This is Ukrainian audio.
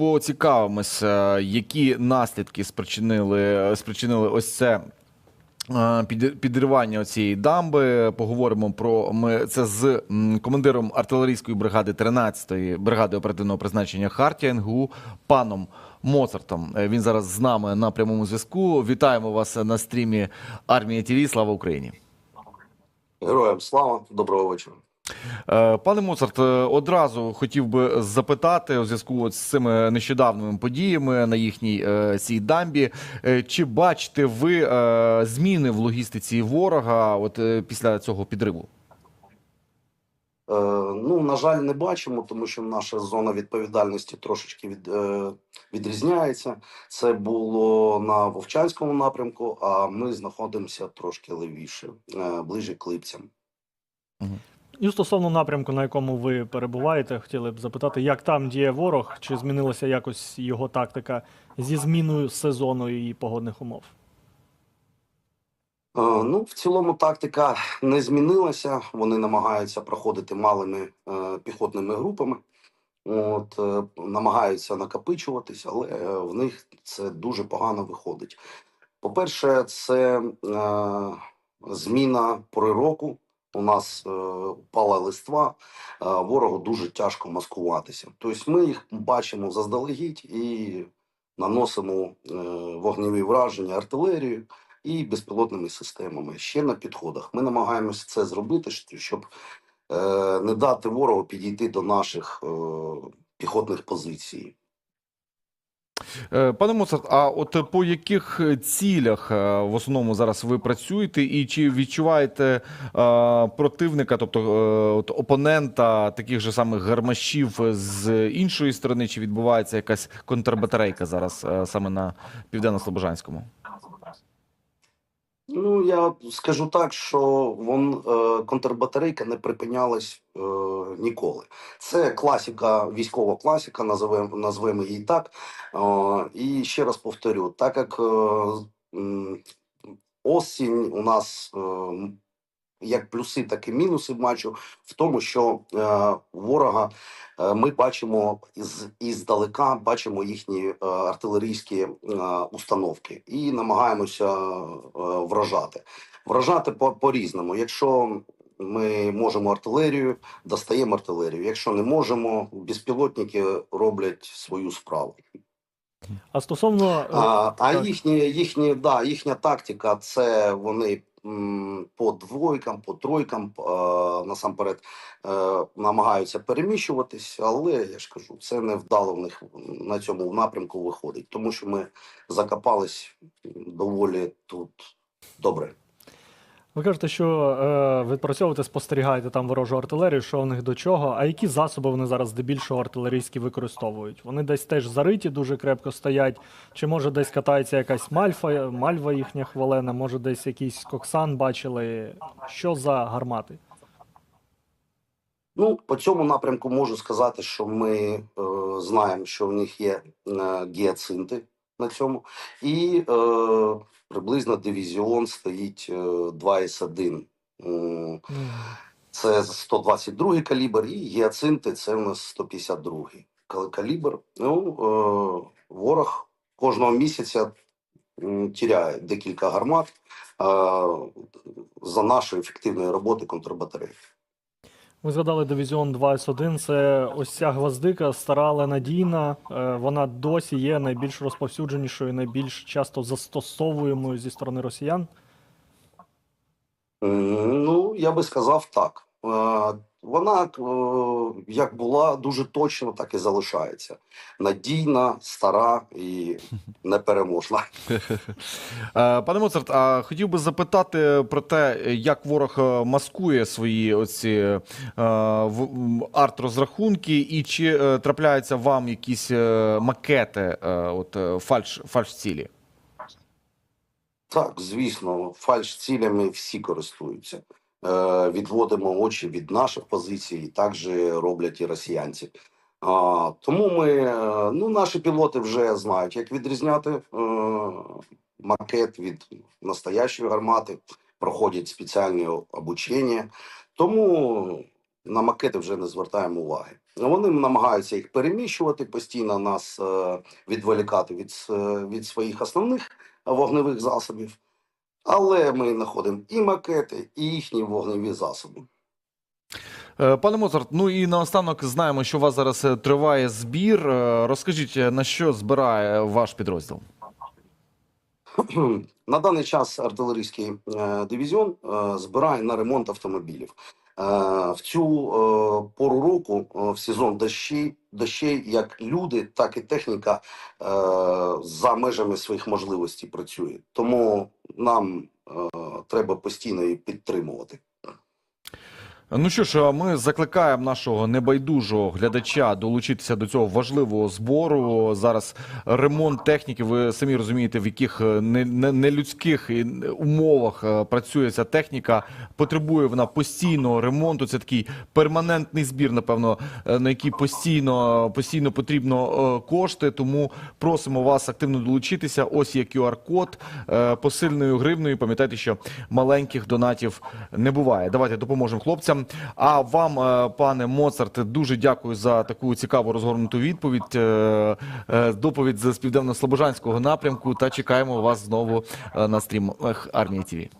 поцікавимося, які наслідки спричинили, спричинили ось це. е, Підривання цієї дамби. Поговоримо про ми це з командиром артилерійської бригади 13-ї бригади оперативного призначення Хартія НГУ паном Моцартом. Е, Він зараз з нами на прямому зв'язку. Вітаємо вас на стрімі Армія ТІВІ. Слава Україні! Героям слава, доброго вечора. Е, Пане Моцарт, е, одразу хотів би запитати у зв'язку з цими нещодавними подіями на їхній е, цій дамбі. Чи бачите ви зміни в логістиці ворога от після цього підриву? Ну, на жаль, не бачимо, тому що наша зона відповідальності трошечки від, е, відрізняється. Це було на Вовчанському напрямку, а ми знаходимося трошки левіше, е, ближе к Липцям. І стосовно напрямку, на якому ви перебуваєте, хотіли б запитати, як там діє ворог, чи змінилася якось його тактика зі зміною сезону і погодних умов? Е, Ну, в цілому тактика не змінилася. Вони намагаються проходити малими е, піхотними групами. От, е, намагаються накопичуватись, але е, в них це дуже погано виходить. По-перше, це е, зміна пори року. У нас е, пала листва, е, ворогу дуже тяжко маскуватися. Тобто ми їх бачимо заздалегідь і наносимо е, вогневі враження артилерією і безпілотними системами ще на підходах. Ми намагаємося це зробити, щоб е, не дати ворогу підійти до наших піхотних позицій. Е, Пане Моцарт, а от по яких цілях е, в основному зараз ви працюєте, і чи відчуваєте е, противника, тобто от опонента таких же самих гармашів з іншої сторони, чи відбувається якась контрбатарейка зараз саме на південно-слобожанському? Ну, я скажу так, що вон е, контрбатарейка не припинялась е, ніколи. Це класіка, військова класіка, називаємо назвемо її так. Е, і ще раз повторю, так як е, осінь у нас е, як плюси, так і мінуси бачу в тому, що е, ворога е, ми бачимо із іздалека, бачимо їхні е, артилерійські е, установки і намагаємося е, вражати. Вражати по, по-різному. Якщо ми можемо артилерію, достаємо артилерію. Якщо не можемо, безпілотники роблять свою справу. А стосовно е, А, а їхні, їхні, да, їхня тактика це вони по двойкам, по тройкам насамперед е, намагаються переміщуватись, але я ж кажу, це не вдало в них на цьому напрямку виходить, тому що ми закопались доволі тут добре. Ви кажете, що е, відпрацьовуєте, спостерігаєте там ворожу артилерію, що в них до чого. А які засоби вони зараз здебільшого артилерійські використовують? Вони десь теж зариті, дуже крепко стоять. Чи може десь катається якась мальфа, мальва їхня хвалена, може десь якийсь коксан бачили? Що за гармати? Ну, по цьому напрямку можу сказати, що ми е, знаємо, що в них є е, гіацинти на цьому, і е, приблизно дивізіон стоїть е, 2С1. М, Це 122 калібр, і гіацинти це в нас 152 кал- калібр. Ну, е, ворог кожного місяця тіряє декілька гармат е, за нашої ефективної роботи контрбатареї. Ви згадали дивізіон 2С1. Це ось ця гвоздика, стара, але надійна. Е, Вона досі є найбільш розповсюдженішою, найбільш часто застосовуємою зі сторони росіян. Ну, я би сказав так. Е, Вона е, як була дуже точно, так і залишається. Надійна, стара і непереможна. Е, Пане Моцарт, а хотів би запитати про те, як ворог маскує свої оці арт-розрахунки, і чи трапляються вам якісь макети, от е, фальш, фальш-цілі? Так, звісно, фальш-цілями всі користуються. Е, Відводимо очі від наших позицій, і так же роблять і росіянці. Тому ми, е, ну, наші пілоти вже знають, як відрізняти е, макет від настоящої гармати, проходять спеціальні обучення. Тому на макети вже не звертаємо уваги. Вони намагаються їх переміщувати, постійно нас відволікати від, від своїх основних вогневих засобів. Але ми знаходимо і макети, і їхні вогневі засоби. Е, Пане Моцарт, ну і наостанок знаємо, що у вас зараз е, триває збір. Е, Розкажіть, на що збирає ваш підрозділ? На даний час артилерійський дивізіон збирає на ремонт автомобілів. В цю пору року, в сезон дощі, дощей, як люди, так і техніка е, за межами своїх можливостей працює. Тому нам е, треба постійно її підтримувати. Ну що ж, ми закликаємо нашого небайдужого глядача долучитися до цього важливого збору. Зараз ремонт техніки. Ви самі розумієте, в яких е, не- не- нелюдських умовах е, працює ця техніка. Потребує вона постійного ремонту. Це такий перманентний збір, напевно, е, на який постійно постійно потрібно кошти. Тому просимо вас активно долучитися. Ось є QR-код посильною гривною. Пам'ятайте, що маленьких донатів не буває. Давайте допоможемо хлопцям. А вам, е, пане Моцарт, дуже дякую за таку цікаву розгорнуту відповідь. е, е, Доповідь з південно-слобожанського напрямку. Та чекаємо вас знову на стрімах армії ТІВІ.